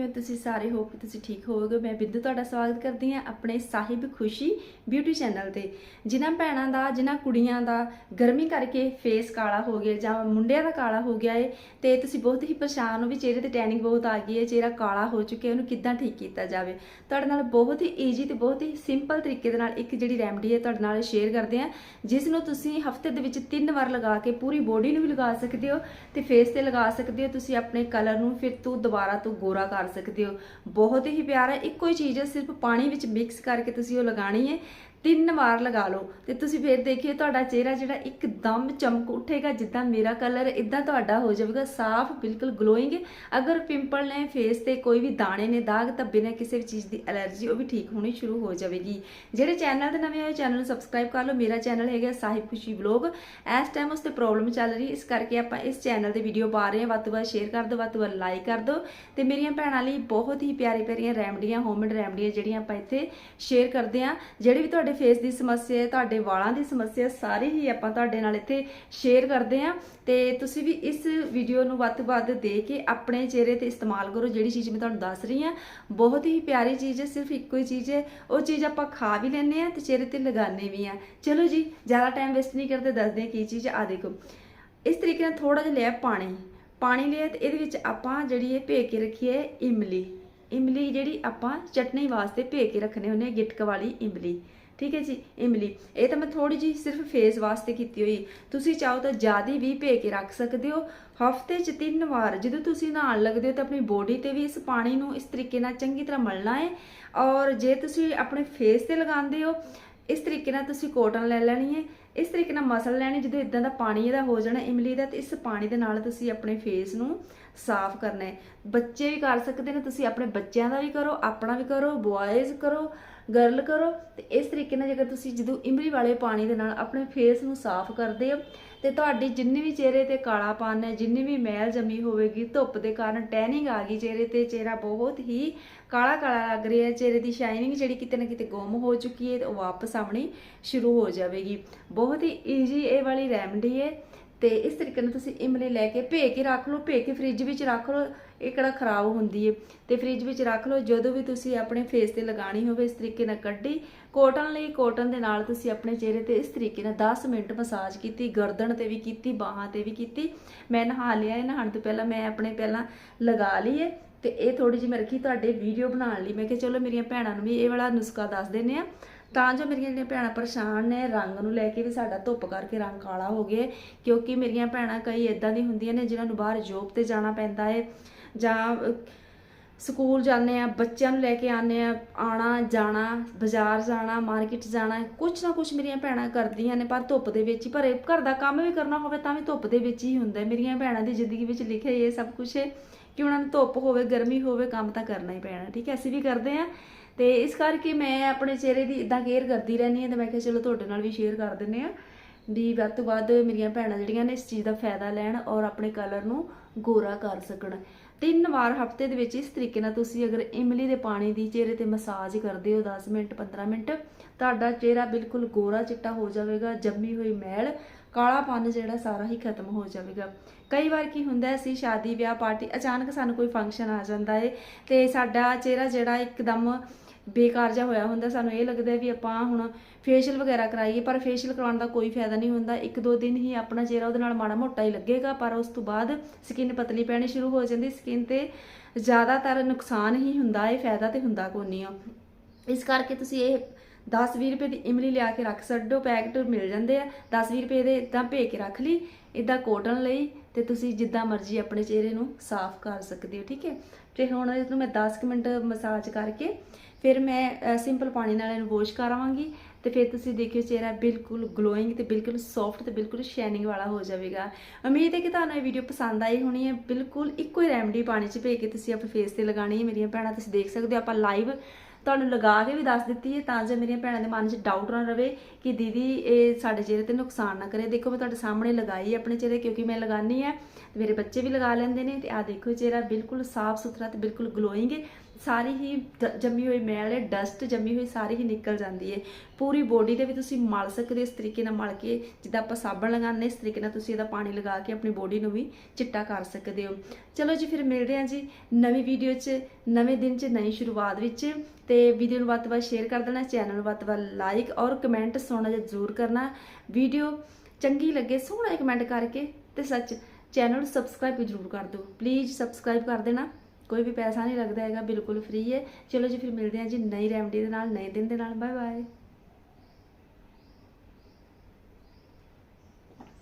ਕਿਵੇਂ ਤੁਸੀਂ ਸਾਰੇ ਹੋਪ ਕਿ ਤੁਸੀਂ ਠੀਕ ਹੋਵੋਗੇ, ਮੈਂ ਬਿੰਦੂ ਤੁਹਾਡਾ ਸਵਾਗਤ ਕਰਦੀ ਹਾਂ ਆਪਣੇ ਸਾਹਿਬ ਖੁਸ਼ੀ ਬਿਊਟੀ ਚੈਨਲ ਤੇ, ਜਿਨ੍ਹਾਂ ਭੈਣਾਂ ਦਾ, ਜਿਨ੍ਹਾਂ ਕੁੜੀਆਂ ਦਾ ਗਰਮੀ ਕਰਕੇ ਫੇਸ ਕਾਲਾ ਹੋ ਗਿਆ, ਜਾਂ ਮੁੰਡਿਆਂ ਦਾ ਕਾਲਾ ਹੋ ਗਿਆ ਏ, ਤੇ ਤੁਸੀਂ ਬਹੁਤ ਹੀ ਪਰੇਸ਼ਾਨ ਹੋ ਵੀ ਚਿਹਰੇ ਤੇ ਟੈਨਿੰਗ ਬਹੁਤ ਆ ਗਈ ਹੈ ਚਿਹਰਾ ਕਾਲਾ ਹੋ ਚੁੱਕਿਆ ਉਹਨੂੰ ਕਿੱਦਾਂ ਠੀਕ ਕੀਤਾ ਜਾਵੇ? ਤੁਹਾਡੇ ਨਾਲ ਬਹੁਤ ਹੀ ਈਜ਼ੀ ਤੇ ਬਹੁਤ ਹੀ ਸਿੰਪਲ ਤਰੀਕੇ ਦੇ ਨਾਲ ਇੱਕ ਜਿਹੜੀ ਰੈਮਡੀ ਹੈ ਤੁਹਾਡੇ ਨਾਲ ਸ਼ੇਅਰ ਕਰਦੇ ਹਾਂ ਜਿਸ ਨੂੰ ਤੁਸੀਂ ਹਫ਼ਤੇ ਦੇ ਵਿੱਚ ਤਿੰਨ ਵਾਰ ਲਗਾ ਕੇ ਪੂਰੀ ਬੋਡੀ ਨੂੰ ਵੀ ਲਗਾ ਸਕਦੇ ਹੋ, ਤੇ ਫੇਸ ਤੇ ਲਗਾ ਸਕਦੇ ਹੋ, ਤੁਸੀਂ ਆਪਣੇ ਕਲਰ ਨੂੰ ਫਿਰ ਤੋਂ ਦੁਬਾਰਾ ਤੋਂ ਗੋਰਾ ਕਰ ਸਕਦੇ ਹੋ। ਬਹੁਤ ਹੀ ਪਿਆਰਾ ਇੱਕੋ ਹੀ ਚੀਜ਼ ਹੈ, ਸਿਰਫ ਪਾਣੀ ਵਿੱਚ ਮਿਕਸ ਕਰਕੇ ਤੁਸੀਂ ਉਹ ਲਗਾਣੀ ਹੈ। ਤਿੰਨ ਵਾਰ ਲਗਾ ਲਓ ਤੇ ਤੁਸੀਂ ਫਿਰ ਦੇਖਿਓ ਤੁਹਾਡਾ ਚਿਹਰਾ ਜਿਹੜਾ ਇੱਕਦਮ ਚਮਕ ਉੱਠੇਗਾ, ਜਿੱਦਾਂ ਮੇਰਾ ਕਲਰ ਇਦਾਂ ਤੁਹਾਡਾ ਹੋ ਜਾਵੇਗਾ, ਸਾਫ਼, ਬਿਲਕੁਲ ਗਲੋਇੰਗ ਅਗਰ ਪਿੰਪਲ ਨੇ ਫੇਸ ਤੇ ਕੋਈ ਵੀ ਦਾਣੇ ਨੇ, ਦਾਗ ਤਾਂ ਬਿਨਾਂ ਕਿਸੇ ਵੀ ਚੀਜ਼ ਦੀ ਅਲਰਜੀ ਉਹ ਵੀ ਠੀਕ ਹੋਣੀ ਸ਼ੁਰੂ ਹੋ ਜਾਵੇਗੀ। ਜਿਹੜੇ ਚੈਨਲ ਤੇ ਨਵੇਂ ਆਏ ਚੈਨਲ ਨੂੰ ਸਬਸਕ੍ਰਾਈਬ ਕਰ ਲਓ। ਮੇਰਾ ਚੈਨਲ ਹੈਗਾ ਸਾਹਿਬ ਖੁਸ਼ੀ ਵਲੌਗ ਇਸ ਟਾਈਮ ਉਸ ਤੇ ਪ੍ਰੋਬਲਮ ਚੱਲ ਰਹੀ, ਇਸ ਕਰਕੇ ਆਪਾਂ ਇਸ ਚੈਨਲ ਤੇ ਵੀਡੀਓ ਪਾ ਰਹੇ ਹਾਂ। ਵੱਧ ਤੋਂ ਵੱਧ ਸ਼ੇਅਰ ਕਰ ਦਿਓ, ਵੱਧ ਤੋਂ ਵੱਧ ਲਾਈਕ ਕਰ ਦਿਓ। ਤੇ ਮੇਰੀਆਂ ਭੈਣਾਂ ਲਈ ਬਹੁਤ ਹੀ ਪਿਆਰੀ ਪਿਆਰੀਆਂ ਰੈਮਡੀਆਂ ਹੋਮਮੇਡ ਰੈਮਡੀਆਂ ਜਿਹੜੀਆਂ ਆਪਾਂ ਇੱਥੇ ਸ਼ੇਅਰ ਕਰਦੇ ਹਾਂ। ਜਿਹੜੇ ਵੀ ਤੁਹਾਡੇ ਫੇਸ ਦੀ ਸਮੱਸਿਆ ਹੈ, ਤੁਹਾਡੇ ਵਾਲਾਂ ਦੀ ਸਮੱਸਿਆ ਸਾਰੀ ਹੀ ਆਪਾਂ ਤੁਹਾਡੇ ਨਾਲ ਇੱਥੇ ਸ਼ੇਅਰ ਕਰਦੇ ਹਾਂ। ਤੇ ਤੁਸੀਂ ਵੀ ਇਸ ਵੀਡੀਓ ਨੂੰ ਵੱਧ ਤੋਂ ਵੱਧ ਦੇ ਕੇ ਆਪਣੇ ਚਿਹਰੇ ਤੇ ਇਸਤੇਮਾਲ ਕਰੋ, ਜਿਹੜੀ ਚੀਜ਼ ਮੈਂ ਤੁਹਾਨੂੰ ਦੱਸ ਰਹੀ ਹਾਂ। ਬਹੁਤ ਹੀ ਪਿਆਰੀ ਚੀਜ਼ ਹੈ, ਸਿਰਫ ਇੱਕੋ ਹੀ ਚੀਜ਼ ਹੈ। ਉਹ ਚੀਜ਼ ਆਪਾਂ ਖਾ ਵੀ ਲੈਂਦੇ ਆ ਤੇ ਚਿਹਰੇ ਤੇ ਲਗਾਉਂਦੇ ਵੀ ਆ ਚਲੋ ਜੀ, ਜ਼ਿਆਦਾ ਟਾਈਮ ਵੇਸਟ ਨਹੀਂ ਕਰਦੇ, ਦੱਸਦੇ ਕੀ ਚੀਜ਼ ਆ ਦੇਖੋ, ਇਸ ਤਰੀਕੇ ਨਾਲ ਥੋੜਾ ਜਿਹਾ ਲਿਆ ਪਾਣੀ। ਪਾਣੀ ਲਿਆ ਤੇ ਇਹਦੇ ਵਿੱਚ ਆਪਾਂ ਜਿਹੜੀ ਇਹ ਭੇ ਕੇ ਰੱਖੀ ਹੈ, ਇਮਲੀ। ਇਮਲੀ ਜਿਹੜੀ ਆਪਾਂ ਚਟਨੀ ਵਾਸਤੇ ਭੇ ਕੇ ਰੱਖਨੇ ਹੁੰਦੇ ਆ ਗਿਟਕ ਵਾਲੀ ਇਮਲੀ। ਠੀਕ ਹੈ ਜੀ, ਇਮਲੀ। ਇਹ ਤਾਂ ਮੈਂ ਥੋੜੀ ਜੀ ਸਿਰਫ ਫੇਸ ਵਾਸਤੇ ਕੀਤੀ ਹੋਈ। ਤੁਸੀਂ ਚਾਹੋ ਤਾਂ ਜ਼ਿਆਦਾ ਵੀ ਭੇ ਕੇ ਰੱਖ ਸਕਦੇ ਹੋ। ਹਫ਼ਤੇ 'ਚ ਤਿੰਨ ਵਾਰ ਜਦੋਂ ਤੁਸੀਂ ਨਹਾਉਣ ਲੱਗਦੇ ਹੋ ਤਾਂ ਆਪਣੀ ਬੋਡੀ ਤੇ ਵੀ ਇਸ ਪਾਣੀ ਨੂੰ ਇਸ ਤਰੀਕੇ ਨਾਲ ਚੰਗੀ ਤਰ੍ਹਾਂ ਮਲਣਾ ਹੈ। ਔਰ ਜੇ ਤੁਸੀਂ ਆਪਣੇ ਫੇਸ ਤੇ ਲਗਾਉਂਦੇ ਹੋ, ਇਸ ਤਰੀਕੇ ਨਾਲ ਤੁਸੀਂ ਕੋਟਨ ਲੈ ਲੈਣੀ ਹੈ। ਇਸ ਤਰੀਕੇ ਨਾਲ ਮਸਲ ਲੈਣੀ, ਜਦੋਂ ਇਦਾਂ ਦਾ ਪਾਣੀ ਇਹਦਾ ਹੋ ਜਾਣਾ ਇਮਲੀ ਦਾ, ਤੇ ਇਸ ਪਾਣੀ ਦੇ ਨਾਲ ਤੁਸੀਂ ਆਪਣੇ ਫੇਸ ਨੂੰ ਸਾਫ਼ ਕਰਨਾ। ਹੈ ਬੱਚੇ ਵੀ ਕਰ ਸਕਦੇ ਨੇ, ਤੁਸੀਂ ਆਪਣੇ ਬੱਚਿਆਂ ਦਾ ਵੀ ਕਰੋ, ਆਪਣਾ ਵੀ ਕਰੋ ਬॉयਜ਼ ਕਰੋ ਗਰਲ ਕਰੋ। ਤੇ ਇਸ ਤਰੀਕੇ ਨਾਲ ਜੇਕਰ ਤੁਸੀਂ ਜਦੋਂ ਇਮਲੀ ਵਾਲੇ ਪਾਣੀ ਦੇ ਨਾਲ ਆਪਣੇ ਫੇਸ ਨੂੰ ਸਾਫ਼ ਕਰਦੇ ਹੋ, ਤੇ ਤੁਹਾਡੀ ਜਿੰਨੀ ਵੀ ਚਿਹਰੇ ਤੇ ਕਾਲਾਪਨ ਹੈ, ਜਿੰਨੀ ਵੀ ਮੈਲ ਜਮੀ ਹੋਵੇਗੀ, ਧੁੱਪ ਦੇ ਕਾਰਨ ਟੈਨਿੰਗ ਆ ਗਈ, ਚਿਹਰੇ ਤੇ ਚਿਹਰਾ ਬਹੁਤ ਹੀ ਕਾਲਾ ਕਾਲਾ ਲੱਗ ਰਿਹਾ ਹੈ, ਚਿਹਰੇ ਦੀ ਸ਼ਾਈਨਿੰਗ ਜਿਹੜੀ ਕਿਤੇ ਨਾ ਕਿਤੇ ਗੁੰਮ ਹੋ ਚੁੱਕੀ ਹੈ, ਤੇ ਉਹ ਵਾਪਸ ਆਉਣੀ ਸ਼ੁਰੂ ਹੋ ਜਾਵੇਗੀ। ਬਹੁਤ ਹੀ ਈਜ਼ੀ ਇਹ ਵਾਲੀ ਰੈਮਡੀ ਹੈ। ਤੇ ਇਸ ਤਰੀਕੇ ਨਾਲ ਤੁਸੀਂ ਇਮਲੀ ਲੈ ਕੇ ਭੇ ਕੇ ਰੱਖ ਲਓ ਭੇ ਕੇ ਫ੍ਰਿਜ ਵਿੱਚ ਰੱਖ ਲਓ, ਇਹ ਕਿਹੜਾ ਖਰਾਬ ਹੁੰਦੀ ਹੈ ਤੇ ਫ੍ਰਿਜ ਵਿੱਚ ਰੱਖ ਲਓ, ਜਦੋਂ ਵੀ ਤੁਸੀਂ ਆਪਣੇ ਫੇਸ ਤੇ ਲਗਾਣੀ ਹੋਵੇ ਇਸ ਤਰੀਕੇ ਨਾਲ ਕੱਢੀ ਕੋਟਨ ਲਈ ਕੋਟਨ ਦੇ ਨਾਲ ਤੁਸੀਂ ਆਪਣੇ ਚਿਹਰੇ ਤੇ ਇਸ ਤਰੀਕੇ ਨਾਲ 10 ਮਿੰਟ ਮਸਾਜ ਕੀਤੀ, ਗਰਦਨ ਤੇ ਵੀ ਕੀਤੀ, ਬਾਹਾਂ ਤੇ ਵੀ ਕੀਤੀ। ਮੈਂ ਨਹਾ ਲਿਆ ਹੈ ਨਹਾਉਣ ਤੋਂ ਪਹਿਲਾਂ ਮੈਂ ਆਪਣੇ ਪਹਿਲਾਂ ਲਗਾ ਲਈ ਹੈ ਤੇ ਇਹ ਥੋੜੀ ਜਿਹੀ ਮੈਂ ਰੱਖੀ ਤੁਹਾਡੇ ਵੀਡੀਓ ਬਣਾਉਣ ਲਈ। ਮੈਂ ਕਿਹਾ ਚਲੋ ਮੇਰੀਆਂ ਭੈਣਾਂ ਨੂੰ ਵੀ ਇਹ ਵਾਲਾ ਨੁਸਖਾ ਦੱਸ ਦਿੰਨੇ ਆ ਤਾਂ ਜੋ ਮੇਰੀਆਂ ਜਿਹੜੀਆਂ ਭੈਣਾਂ ਪਰੇਸ਼ਾਨ ਨੇ, ਰੰਗ ਨੂੰ ਲੈ ਕੇ ਵੀ ਸਾਡਾ ਧੁੱਪ ਕਰਕੇ ਰੰਗ ਕਾਲਾ ਹੋ ਗਿਆ ਕਿਉਂਕਿ ਮੇਰੀਆਂ ਭੈਣਾਂ ਕਈ ਇਦਾਂ ਦੀ ਹੁੰਦੀਆਂ ਨੇ ਜਿਨ੍ਹਾਂ ਨੂੰ ਬਾਹਰ ਜੋਬ ਤੇ ਜਾਣਾ ਪੈਂਦਾ ਹੈ ਜਾਂ ਸਕੂਲ ਜਾਂਦੇ ਆ, ਬੱਚਿਆਂ ਨੂੰ ਲੈ ਕੇ ਆਉਂਦੇ ਆ ਆਣਾ ਜਾਣਾ, ਬਾਜ਼ਾਰ ਜਾਣਾ, ਮਾਰਕੀਟ ਜਾਣਾ, ਕੁਛ ਨਾ ਕੁਛ ਮੇਰੀਆਂ ਭੈਣਾਂ ਕਰਦੀਆਂ ਨੇ, ਪਰ ਧੁੱਪ ਦੇ ਵਿੱਚ ਹੀ, ਪਰ ਇਹ ਘਰ ਦਾ ਕੰਮ ਵੀ ਕਰਨਾ ਹੋਵੇ ਤਾਂ ਵੀ ਧੁੱਪ ਦੇ ਵਿੱਚ ਹੀ ਹੁੰਦਾ ਮੇਰੀਆਂ ਭੈਣਾਂ ਦੀ ਜ਼ਿੰਦਗੀ ਵਿੱਚ ਲਿਖਿਆ ਇਹ ਸਭ ਕੁਝ ਹੈ ਕਿ ਉਹਨਾਂ ਨੂੰ ਧੁੱਪ ਹੋਵੇ, ਗਰਮੀ ਹੋਵੇ, ਕੰਮ ਤਾਂ ਕਰਨਾ ਹੀ ਪੈਣਾ, ਠੀਕ ਹੈ? ਅਸੀਂ ਵੀ ਕਰਦੇ ਆ ਤੇ ਇਸ ਕਰਕੇ ਮੈਂ ਆਪਣੇ ਚਿਹਰੇ ਦੀ ਇਦਾਂ ਕੇਅਰ ਕਰਦੀ ਰਹਿੰਦੀ ਹਾਂ ਤੇ ਮੈਂ ਕਿਹਾ ਚਲੋ ਤੁਹਾਡੇ ਨਾਲ ਵੀ ਸ਼ੇਅਰ ਕਰ ਦਿੰਨੇ ਆ ਵੀ ਵੱਧ ਤੋਂ ਵੱਧ ਮੇਰੀਆਂ ਭੈਣਾਂ ਜਿਹੜੀਆਂ ਨੇ ਇਸ ਚੀਜ਼ ਦਾ ਫਾਇਦਾ ਲੈਣ ਔਰ ਆਪਣੇ ਕਲਰ ਨੂੰ ਗੋਰਾ ਕਰ ਸਕਣ। ਤਿੰਨ ਵਾਰ ਹਫ਼ਤੇ ਦੇ ਵਿੱਚ ਇਸ ਤਰੀਕੇ ਨਾਲ ਤੁਸੀਂ ਅਗਰ ਇਮਲੀ ਦੇ ਪਾਣੀ ਦੀ ਚਿਹਰੇ ਤੇ ਮਸਾਜ ਕਰਦੇ ਹੋ 10 ਮਿੰਟ 15 ਮਿੰਟ, ਤੁਹਾਡਾ ਚਿਹਰਾ ਬਿਲਕੁਲ ਗੋਰਾ ਚਿੱਟਾ ਹੋ ਜਾਵੇਗਾ, ਜੰਮੀ ਹੋਈ ਮੈਲ ਕਾਲਾਪਨ ਜਿਹੜਾ ਸਾਰਾ ਹੀ ਖਤਮ ਹੋ ਜਾਵੇਗਾ। ਕਈ ਵਾਰ ਕੀ ਹੁੰਦਾ ਹੈ, ਅਸੀਂ ਸ਼ਾਦੀ ਵਿਆਹ ਪਾਰਟੀ ਅਚਾਨਕ ਸਾਨੂੰ ਕੋਈ ਫੰਕਸ਼ਨ ਆ ਜਾਂਦਾ ਹੈ ਤੇ ਸਾਡਾ ਚਿਹਰਾ ਜਿਹੜਾ ਇੱਕਦਮ ਬੇਕਾਰ ਜਿਹਾ ਹੋਇਆ ਹੁੰਦਾ ਸਾਨੂੰ ਇਹ ਲੱਗਦਾ ਵੀ ਆਪਾਂ ਹੁਣ ਫੇਸ਼ੀਅਲ ਵਗੈਰਾ ਕਰਾਈਏ ਪਰ ਫੇਸ਼ੀਅਲ ਕਰਾਉਣ ਦਾ ਕੋਈ ਫਾਇਦਾ ਨਹੀਂ ਹੁੰਦਾ। ਇੱਕ ਦੋ ਦਿਨ ਹੀ ਆਪਣਾ ਚਿਹਰਾ ਉਹਦੇ ਨਾਲ ਮਾੜਾ ਮੋਟਾ ਹੀ ਲੱਗੇਗਾ ਪਰ ਉਸ ਤੋਂ ਬਾਅਦ ਸਕਿਨ ਪਤਲੀ ਪੈਣੀ ਸ਼ੁਰੂ ਹੋ ਜਾਂਦੀ ਸਕਿਨ ਤੇ ਜ਼ਿਆਦਾਤਰ ਨੁਕਸਾਨ ਹੀ ਹੁੰਦਾ ਹੈ ਫਾਇਦਾ ਤੇ ਹੁੰਦਾ ਕੋਈ ਨਹੀਂ ਆ। ਇਸ ਕਰਕੇ ਤੁਸੀਂ ਇਹ 10-20 ਰੁਪਏ ਦੀ ਇਮਲੀ ਲਿਆ ਕੇ ਰੱਖ ਸਕਦੇ ਹੋ ਪੈਕਟ ਮਿਲ ਜਾਂਦੇ ਆ। 10-20 ਰੁਪਏ ਦੇ ਇਦਾਂ ਭੇ ਕੇ ਰੱਖ ਲਈ। ਇਦਾਂ ਕੋਟਨ ਲਈ ਤੇ ਤੁਸੀਂ ਜਿੱਦਾਂ ਮਰਜ਼ੀ ਆਪਣੇ ਚਿਹਰੇ ਨੂੰ ਸਾਫ਼ ਕਰ ਸਕਦੇ ਹੋ, ਠੀਕ ਹੈ? ਤੇ ਹੁਣ ਇਸ ਨੂੰ ਮੈਂ 10 ਕੁ ਮਿੰਟ ਮਸਾਜ ਕਰਕੇ ਫਿਰ ਮੈਂ ਸਿੰਪਲ ਪਾਣੀ ਨਾਲ ਇਹਨੂੰ ਵਾਸ਼ ਕਰਾਵਾਂਗੀ ਤੇ ਫਿਰ ਤੁਸੀਂ ਦੇਖਿਓ ਚਿਹਰਾ ਬਿਲਕੁਲ ਗਲੋਇੰਗ ਤੇ ਬਿਲਕੁਲ ਸੌਫਟ ਤੇ ਬਿਲਕੁਲ ਸ਼ਾਈਨਿੰਗ ਵਾਲਾ ਹੋ ਜਾਵੇਗਾ। ਉਮੀਦ ਹੈ ਕਿ ਤੁਹਾਨੂੰ ਇਹ ਵੀਡੀਓ ਪਸੰਦ ਆਈ ਹੋਣੀ ਹੈ। ਬਿਲਕੁਲ ਇੱਕੋ ਹੀ ਰੈਮਡੀ ਪਾਣੀ 'ਚ ਭੇਜ ਕੇ ਤੁਸੀਂ ਆਪਣੇ ਫੇਸ ਤੇ ਲਗਾਣੀ ਹੈ। ਮੇਰੀਆਂ ਭੈਣਾਂ ਤੁਸੀਂ ਦੇਖ ਸਕਦੇ ਹੋ, ਆਪਾਂ ਲਾਈਵ ਤੁਹਾਨੂੰ ਲਗਾ ਕੇ ਵੀ ਦੱਸ ਦਿੱਤੀ ਹੈ, ਤਾਂ ਜੋ ਮੇਰੀਆਂ ਭੈਣਾਂ ਦੇ ਮਨ 'ਚ ਡਾਊਟ ਨਾ ਰਵੇ ਕਿ ਦੀਦੀ, ਇਹ ਸਾਡੇ ਚਿਹਰੇ ਤੇ ਨੁਕਸਾਨ ਨਾ ਕਰੇ। ਦੇਖੋ, ਮੈਂ ਤੁਹਾਡੇ ਸਾਹਮਣੇ ਲਗਾਈ ਆਪਣੇ ਚਿਹਰੇ, ਕਿਉਂਕਿ ਮੈਂ ਲਗਾਨੀ ਹੈ ਤੇ ਮੇਰੇ ਬੱਚੇ ਵੀ ਲਗਾ ਲੈਂਦੇ ਨੇ ਤੇ ਆਹ ਦੇਖੋ ਚਿਹਰਾ ਬਿਲਕੁਲ ਸਾਫ਼ ਸੁਥਰਾ ਤੇ ਬਿਲਕੁਲ ਗਲੋਇੰਗ ਹੈ। ਸਾਰੀ ਹੀ ਦ- ਜੰਮੀ ਹੋਈ ਮੈਲ ਹੈ ਡਸਟ ਜੰਮੀ ਹੋਈ ਸਾਰੀ ਹੀ ਨਿਕਲ ਜਾਂਦੀ ਹੈ। ਪੂਰੀ ਬੋਡੀ ਤੇ ਵੀ ਤੁਸੀਂ ਮਲ ਸਕਦੇ ਹੋ ਇਸ ਤਰੀਕੇ ਨਾਲ ਮਲ ਕੇ, ਜਿੱਦਾਂ ਆਪਾਂ ਸਾਬਣ ਲਗਾਉਂਦੇ ਇਸ ਤਰੀਕੇ ਨਾਲ ਤੁਸੀਂ ਇਹਦਾ ਪਾਣੀ ਲਗਾ ਕੇ ਆਪਣੀ ਬੋਡੀ ਨੂੰ ਵੀ ਚਿੱਟਾ ਕਰ ਸਕਦੇ ਹੋ। ਚਲੋ ਜੀ, ਫਿਰ ਮਿਲਦੇ ਹਾਂ ਜੀ ਨਵੀਂ ਵੀਡੀਓ 'ਚ, ਨਵੇਂ ਦਿਨ 'ਚ, ਨਵੀਂ ਸ਼ੁਰੂਆਤ ਵਿੱਚ। ਤੇ ਵੀਡੀਓ ਨੂੰ ਵੱਧ ਤੋਂ ਵੱਧ ਸ਼ੇਅਰ ਕਰ ਦੇਣਾ ਚੈਨਲ ਨੂੰ ਵੱਧ ਤੋਂ ਵੱਧ ਲਾਈਕ ਔਰ ਕਮੈਂਟ ਸੋਹਣਾ ਜਿਹਾ ਜ਼ਰੂਰ ਕਰਨਾ। ਵੀਡੀਓ ਚੰਗੀ ਲੱਗੇ, ਸੋਹਣਾ ਕਮੈਂਟ ਕਰਕੇ ਤੇ ਸੱਚ ਚੈਨਲ ਨੂੰ ਸਬਸਕ੍ਰਾਈਬ ਜ਼ਰੂਰ ਕਰ ਦਿਓ। ਪਲੀਜ਼ ਸਬਸਕ੍ਰਾਈਬ ਕਰ ਦੇਣਾ। ਕੋਈ ਵੀ ਪੈਸਾ ਨਹੀਂ ਲੱਗਦਾ ਹੈਗਾ, ਬਿਲਕੁਲ ਫ੍ਰੀ ਹੈ। ਚਲੋ ਜੀ, ਫਿਰ ਮਿਲਦੇ ਹਾਂ ਜੀ ਨਈ ਰੈਮਡੀ ਦੇ ਨਾਲ, ਨਏ ਦਿਨ ਦੇ ਨਾਲ। Bye bye